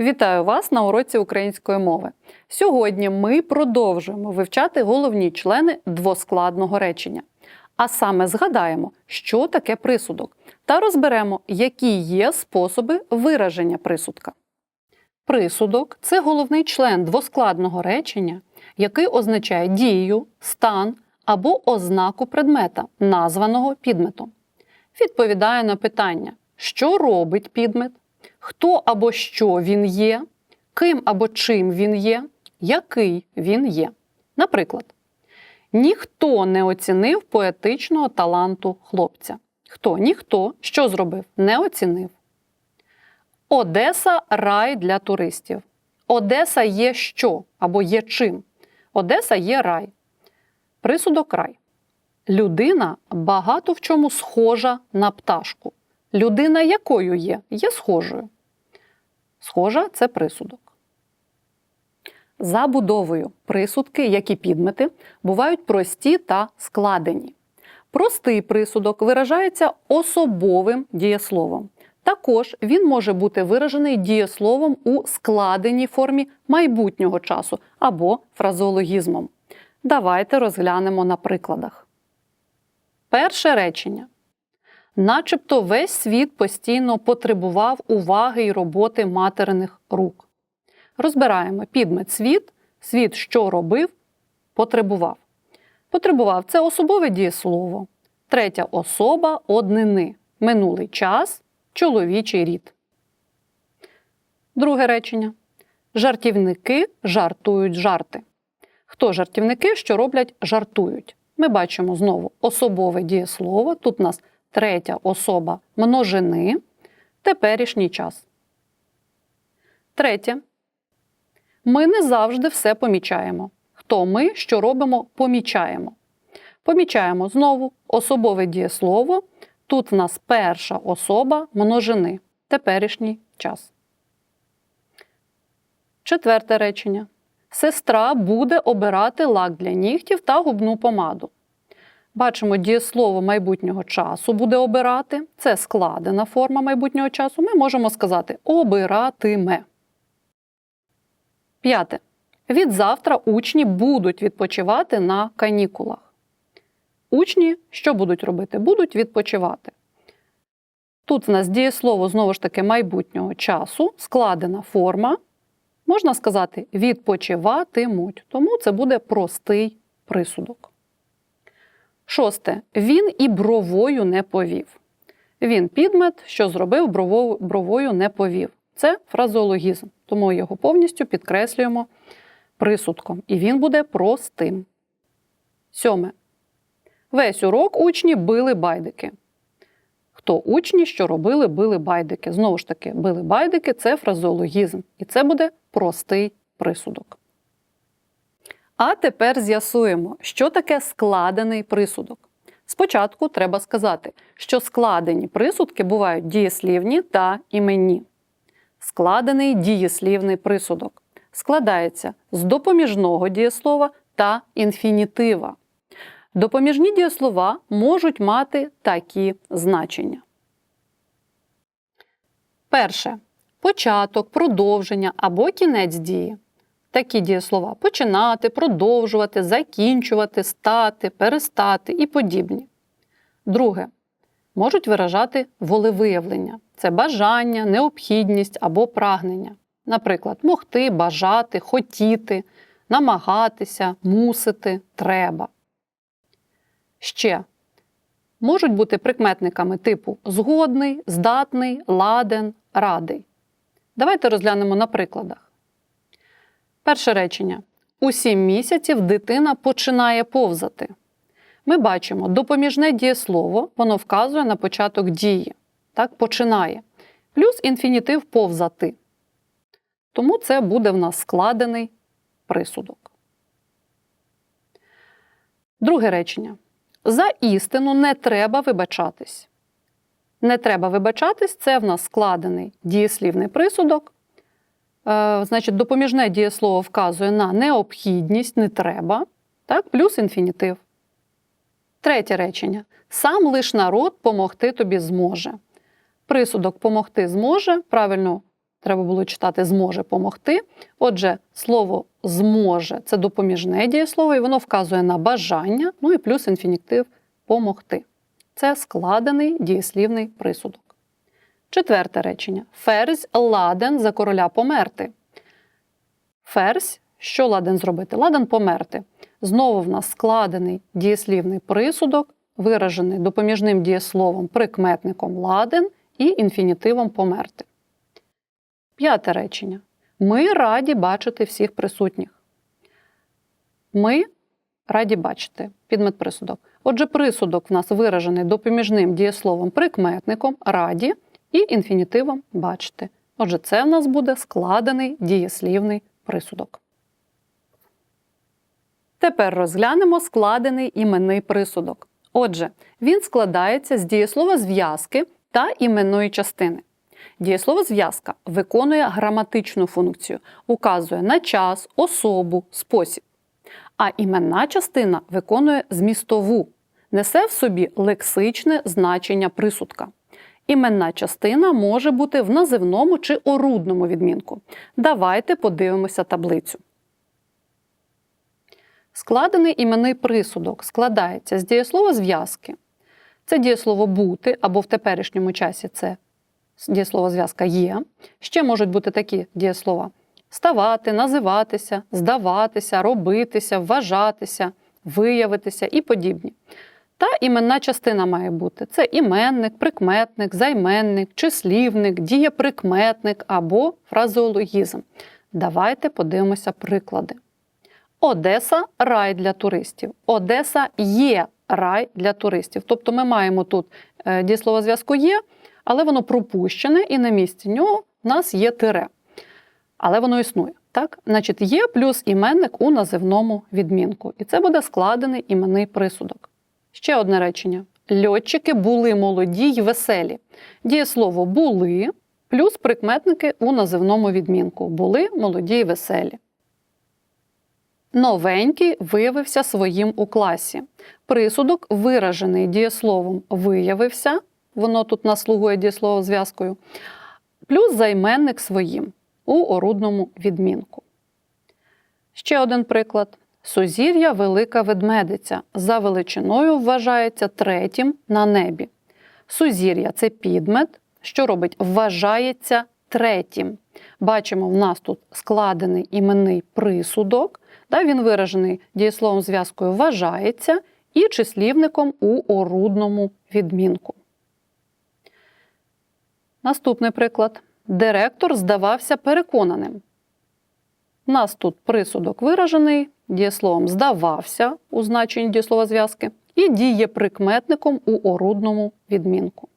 Вітаю вас на уроці української мови. Сьогодні ми продовжуємо вивчати головні члени двоскладного речення. А саме згадаємо, що таке присудок, та розберемо, які є способи вираження присудка. Присудок це головний член двоскладного речення, який означає дію, стан або ознаку предмета, названого підметом. Відповідає на питання, що робить підмет, хто або що він є, ким або чим він є, який він є. Наприклад, ніхто не оцінив поетичного таланту хлопця. Хто? Ніхто. Що зробив? Не оцінив. Одеса рай для туристів. Одеса є що або є чим. Одеса є рай. Присудок рай. Людина багато в чому схожа на пташку. Людина якою є? Є схожою. Схожа це присудок. За будовою присудки, як і підмети, бувають прості та складені. Простий присудок виражається особовим дієсловом. Також він може бути виражений дієсловом у складеній формі майбутнього часу або фразеологізмом. Давайте розглянемо на прикладах. Перше речення. Начебто весь світ постійно потребував уваги й роботи материних рук. Розбираємо підмет світ, світ, що робив, потребував. Потребував це особове дієслово. Третя особа однини. Минулий час, чоловічий рід. Друге речення. Жартівники жартують жарти. Хто жартівники, що роблять, жартують. Ми бачимо знову особове дієслово. Тут нас третя особа множини, теперішній час. Третє. Ми не завжди все помічаємо. Хто ми, що робимо, помічаємо. Помічаємо знову особове дієслово. Тут в нас перша особа множини, теперішній час. Четверте речення. Сестра буде обирати лак для нігтів та губну помаду. Бачимо, дієслово майбутнього часу буде обирати. Це складена форма майбутнього часу. Ми можемо сказати обиратиме. П'яте. Від завтра учні будуть відпочивати на канікулах. Учні що будуть робити? Будуть відпочивати. Тут в нас дієслово знову ж таки майбутнього часу, складена форма. Можна сказати відпочиватимуть, тому це буде простий присудок. Шосте. Він і бровою не повів. Він підмет, що зробив бровою, не повів. Це фразеологізм, тому його повністю підкреслюємо присудком. І він буде простим. Сьоме. Весь урок учні били байдики. Хто учні, що робили, били байдики. Знову ж таки, били байдики це фразеологізм. І це буде простий присудок. А тепер з'ясуємо, що таке складений присудок. Спочатку треба сказати, що складені присудки бувають дієслівні та іменні. Складений дієслівний присудок складається з допоміжного дієслова та інфінітива. Допоміжні дієслова можуть мати такі значення. Перше. Початок, продовження або кінець дії. Такі дієслова починати, продовжувати, закінчувати, стати, перестати і подібні. Друге. Можуть виражати волевиявлення. Це бажання, необхідність або прагнення. Наприклад, могти, бажати, хотіти, намагатися, мусити, треба. Ще можуть бути прикметниками типу згодний, здатний, ладен, радий. Давайте розглянемо на прикладах. Перше речення. У сім місяців дитина починає повзати. Ми бачимо допоміжне дієслово, воно вказує на початок дії. Так, починає. Плюс інфінітив повзати. Тому це буде в нас складений присудок. Друге речення. За істину не треба вибачатись. Не треба вибачатись це в нас складений дієслівний присудок. Е, значить, допоміжне дієслово вказує на необхідність, не треба, так, плюс інфінітив. Третє речення. Сам лиш народ помогти тобі зможе. Присудок помогти зможе. Правильно треба було читати зможе помогти. Отже, слово зможе це допоміжне дієслово, і воно вказує на бажання, ну і плюс інфінітив помогти. Це складений дієслівний присудок. Четверте речення. Ферзь ладен за короля померти. Ферзь, що ладен зробити? Ладен померти. Знову в нас складений дієслівний присудок, виражений допоміжним дієсловом прикметником ладен і інфінітивом померти. П'яте речення. Ми раді бачити всіх присутніх. Ми раді бачити підмет присудок. Отже, присудок в нас виражений допоміжним дієсловом прикметником раді і інфінітивом бачити. Отже, це в нас буде складений дієслівний присудок. Тепер розглянемо складений іменний присудок. Отже, він складається з дієслова зв'язки та іменної частини. Дієслово зв'язка виконує граматичну функцію, указує на час, особу, спосіб. А іменна частина виконує змістову, несе в собі лексичне значення присудка. Іменна частина може бути в називному чи орудному відмінку. Давайте подивимося таблицю. Складений іменний присудок складається з дієслова зв'язки. Це дієслово бути або в теперішньому часі це дієслово зв'язка є. Ще можуть бути такі дієслова: ставати, називатися, здаватися, робитися, вважатися, виявитися і подібні. Та іменна частина має бути: це іменник, прикметник, займенник, числівник, дієприкметник або фразеологізм. Давайте подивимося приклади. Одеса рай для туристів. Одеса є рай для туристів. Тобто ми маємо тут е, дієслово зв'язку є, але воно пропущене, і на місці нього в нас є тире. Але воно існує. Так? Значить, є плюс іменник у називному відмінку. І це буде складений іменний присудок. Ще одне речення. Льотчики були молоді й веселі. Дієслово були плюс прикметники у називному відмінку. Були молоді й веселі. Новенький виявився своїм у класі. Присудок, виражений дієсловом виявився, воно тут наслугує дієслово зв'язкою, плюс займенник своїм у орудному відмінку. Ще один приклад. Сузір'я велика ведмедиця. За величиною вважається третім на небі. Сузір'я це підмет, що робить вважається третім. Бачимо, в нас тут складений іменний присудок. Да, Він виражений дієсловом зв'язкою вважається і числівником у орудному відмінку. Наступний приклад. Директор здавався переконаним. У нас тут присудок виражений дієсловом здавався у значенні дієслова зв'язки і дієприкметником у орудному відмінку.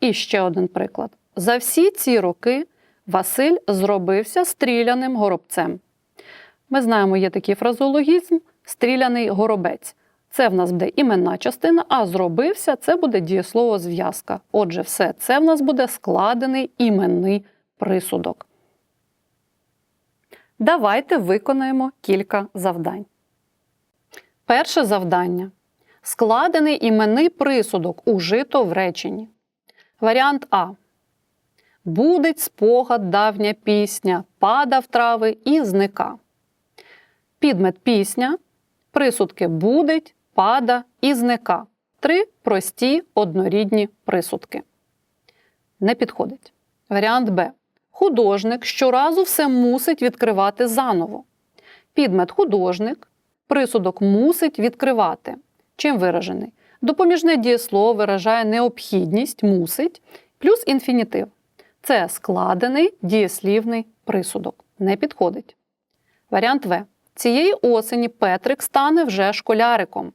І ще один приклад. За всі ці роки Василь зробився стріляним горобцем. Ми знаємо, є такий фразологізм стріляний горобець. Це в нас буде іменна частина, а зробився це буде дієслово зв'язка. Отже, все це в нас буде складений іменний присудок. Давайте виконаємо кілька завдань. Перше завдання. Складений іменний присудок ужито в реченні. Варіант А. Будить спогад давня пісня, падав трави і зника. Підмет пісня, присудки будить, пада і зника. Три прості однорідні присудки. Не підходить. Варіант Б. Художник щоразу все мусить відкривати заново. Підмет художник, присудок мусить відкривати. Чим виражений? Допоміжне дієслово виражає необхідність, мусить, плюс інфінітив. Це складений дієслівний присудок. Не підходить. Варіант В. Цієї осені Петрик стане вже школяриком.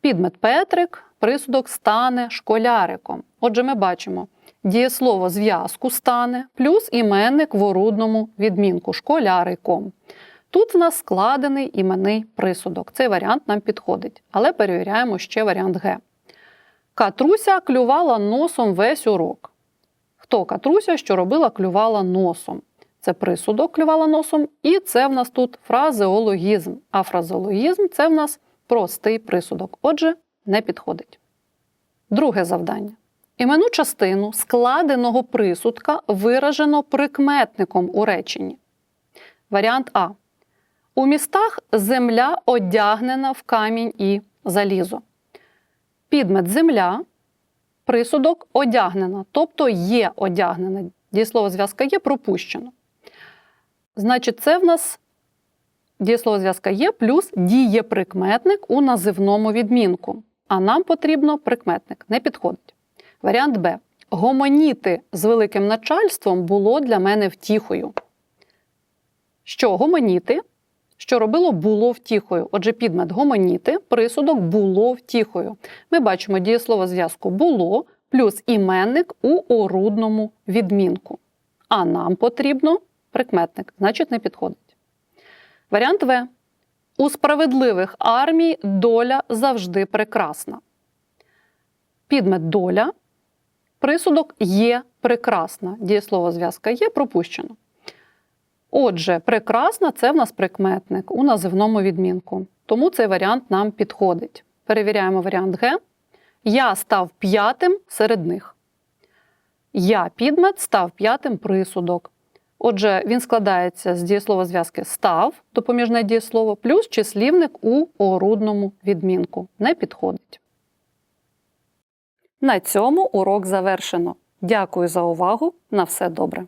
Підмет Петрик, присудок стане школяриком. Отже, ми бачимо дієслово зв'язку стане, плюс іменник в орудному відмінку школяриком. Тут в нас складений іменний присудок. Цей варіант нам підходить, але перевіряємо ще варіант Г. Катруся клювала носом весь урок. Хто Катруся, що робила, клювала носом? Це присудок клювала носом, і це в нас тут фразеологізм. А фразеологізм це в нас простий присудок. Отже, не підходить. Друге завдання. Іменну частину складеного присудка виражено прикметником у реченні. Варіант А. У містах земля одягнена в камінь і залізо. Підмет земля, присудок одягнена, тобто є одягнена. Дієслово зв'язка є пропущено. Значить, це в нас дієслово зв'язка є плюс дієприкметник у називному відмінку. А нам потрібно прикметник, не підходить. Варіант Б. Гомоніти з великим начальством було для мене втіхою. Що гомоніти? Що робило було втіхою. Отже, підмет гомоніти, присудок було втіхою. Ми бачимо дієслово зв'язку було плюс іменник у орудному відмінку. А нам потрібно прикметник, значить не підходить. Варіант В. У справедливих армій доля завжди прекрасна. Підмет доля, присудок є прекрасна. Дієслово зв'язка є пропущено. Отже, прекрасна це в нас прикметник у називному відмінку. Тому цей варіант нам підходить. Перевіряємо варіант Г. Я став п'ятим серед них. Я підмет став п'ятим присудок. Отже, він складається з дієслова зв'язки став, допоміжне дієслово, плюс числівник у орудному відмінку. Не підходить. На цьому урок завершено. Дякую за увагу. На все добре.